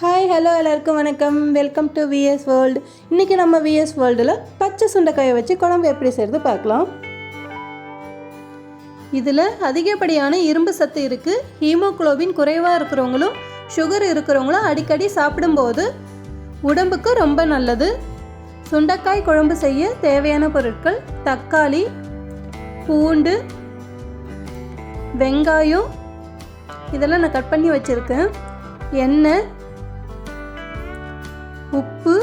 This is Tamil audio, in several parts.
ஹாய் ஹலோ எல்லாருக்கும் வணக்கம். வெல்கம் டு விஎஸ் வேர்ல்டு இன்றைக்கி நம்ம விஎஸ் வேர்ல்டில் பச்சை சுண்டைக்காயை வச்சு குழம்பு எப்படி செய்கிறது பார்க்கலாம். இதில் அதிகப்படியான இரும்பு சத்து இருக்குது ஹீமோகுளோபின் குறைவாக இருக்கிறவங்களும் சுகர் இருக்கிறவங்களும் அடிக்கடி சாப்பிடும்போது உடம்புக்கு ரொம்ப நல்லது. சுண்டைக்காய் குழம்பு செய்ய தேவையான பொருட்கள் தக்காளி பூண்டு வெங்காயம். இதெல்லாம் நான் கட் பண்ணி வச்சுருக்கேன். எண்ணெய் உப்பு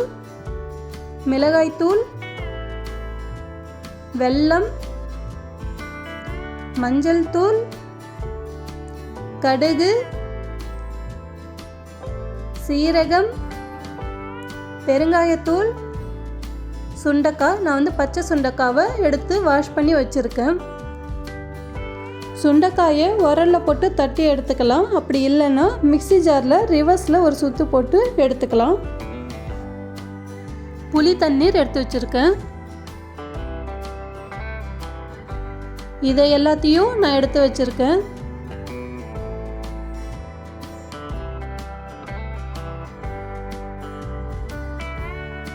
மிளகாய்த்தூள் வெல்லம் மஞ்சள் தூள் கடுகு சீரகம் பெருங்காயத்தூள் சுண்டக்காய். நான் வந்து பச்சை சுண்டக்காவை எடுத்து வாஷ் பண்ணி வச்சுருக்கேன். சுண்டைக்காயை உரலில் போட்டு தட்டி எடுத்துக்கலாம். அப்படி இல்லைன்னா மிக்ஸி ஜாரில் ரிவர்ஸில் ஒரு சுத்து போட்டு எடுத்துக்கலாம். புளி தண்ணீர் எடுத்து வச்சுருக்கேன். இதை எல்லாத்தையும் நான் எடுத்து வச்சுருக்கேன்.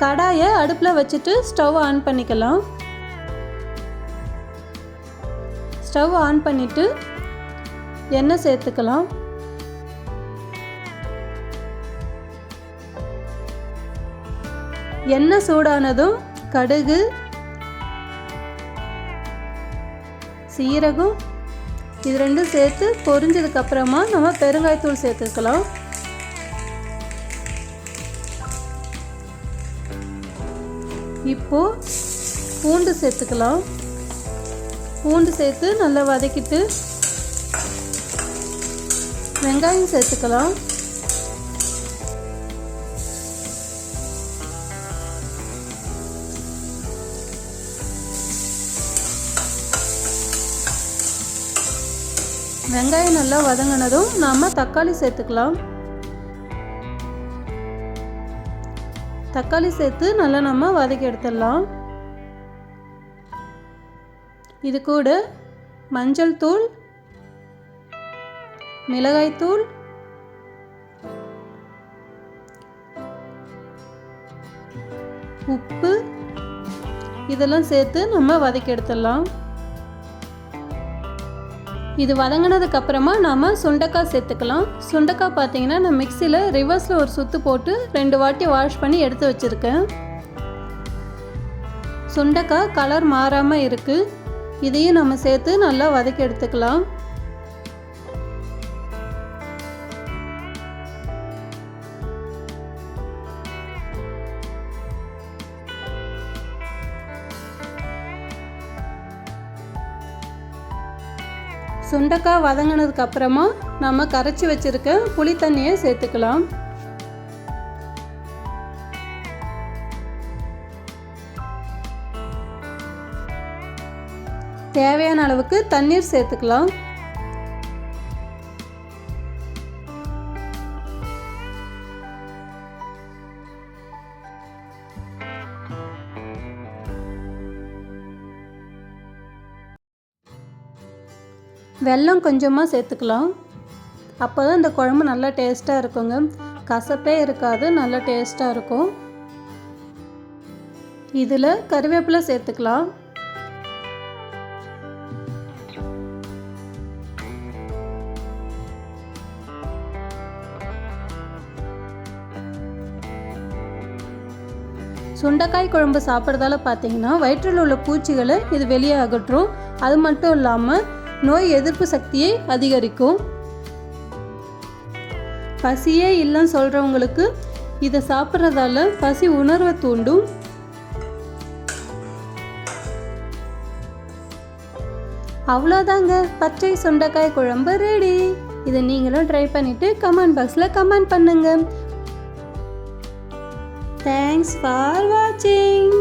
கடாயை அடுப்பில் வச்சுட்டு ஸ்டவ் ஆன் பண்ணிக்கலாம். ஸ்டவ் ஆன் பண்ணிவிட்டு எண்ணெய் சேர்த்துக்கலாம். எண்ணெய் சூடானதும் கடுகு சீரகம் இது ரெண்டும் சேர்த்து பொரிஞ்சதுக்கு அப்புறமா நம்ம பெருங்காயத்தூள் சேர்த்துக்கலாம். இப்போ பூண்டு சேர்த்துக்கலாம். பூண்டு சேர்த்து நல்லா வதக்கிட்டு வெங்காயம் சேர்த்துக்கலாம். வெங்காயம் நல்லா வதங்கினதும் நாம் தக்காளி சேர்த்துக்கலாம். தக்காளி சேர்த்து நல்லா நம்ம வதக்கி எடுத்துடலாம். இது கூட மஞ்சள் தூள் மிளகாய்த்தூள் உப்பு இதெல்லாம் சேர்த்து நம்ம வதக்கி எடுத்துடலாம். இது வதங்கினதுக்கு அப்புறமா நாம் சுண்டக்காய் சேர்த்துக்கலாம். சுண்டக்காய் பார்த்தீங்கன்னா நான் மிக்சியில் ரிவர்ஸில் ஒரு சுத்து போட்டு ரெண்டு வாட்டி வாஷ் பண்ணி எடுத்து வச்சுருக்கேன். சுண்டக்காய் கலர் மாறாமல் இருக்குது இதையும் நம்ம சேர்த்து நல்லா வதக்கி எடுத்துக்கலாம். சுண்டக்காய் வதங்கினதுக்கு அப்புறமா நம்ம கரைச்சி வச்சிருக்க புளி தண்ணியை சேர்த்துக்கலாம். தேவையான அளவுக்கு தண்ணீர் சேர்த்துக்கலாம். வெல்லம் கொஞ்சமாக சேர்த்துக்கலாம். அப்போ தான் இந்த குழம்பு நல்லா டேஸ்ட்டாக இருக்குங்க. கசப்பே இருக்காது நல்லா டேஸ்ட்டாக இருக்கும். இதில் கருவேப்பிலை சேர்த்துக்கலாம். சுண்டைக்காய் குழம்பு சாப்பிட்றதால பார்த்தீங்கன்னா வயிற்றில் உள்ள பூச்சிகளை இது வெளியே அகற்றும். அது மட்டும் இல்லாமல் நோய் எதிர்ப்பு சக்தியை அதிகரிக்கும். பசியே இல்லைன்னு சொல்கிறவங்களுக்கு இதை சாப்பிட்றதால பசி உணர்வை தூண்டும். அவ்வளோதாங்க. பச்சை சுண்டைக்காய் குழம்பு ரெடி இதை நீங்களும் ட்ரை பண்ணிவிட்டு கமெண்ட் பாக்ஸில் கமெண்ட் பண்ணுங்கள் தேங்க்ஸ் ஃபார் வாட்சிங்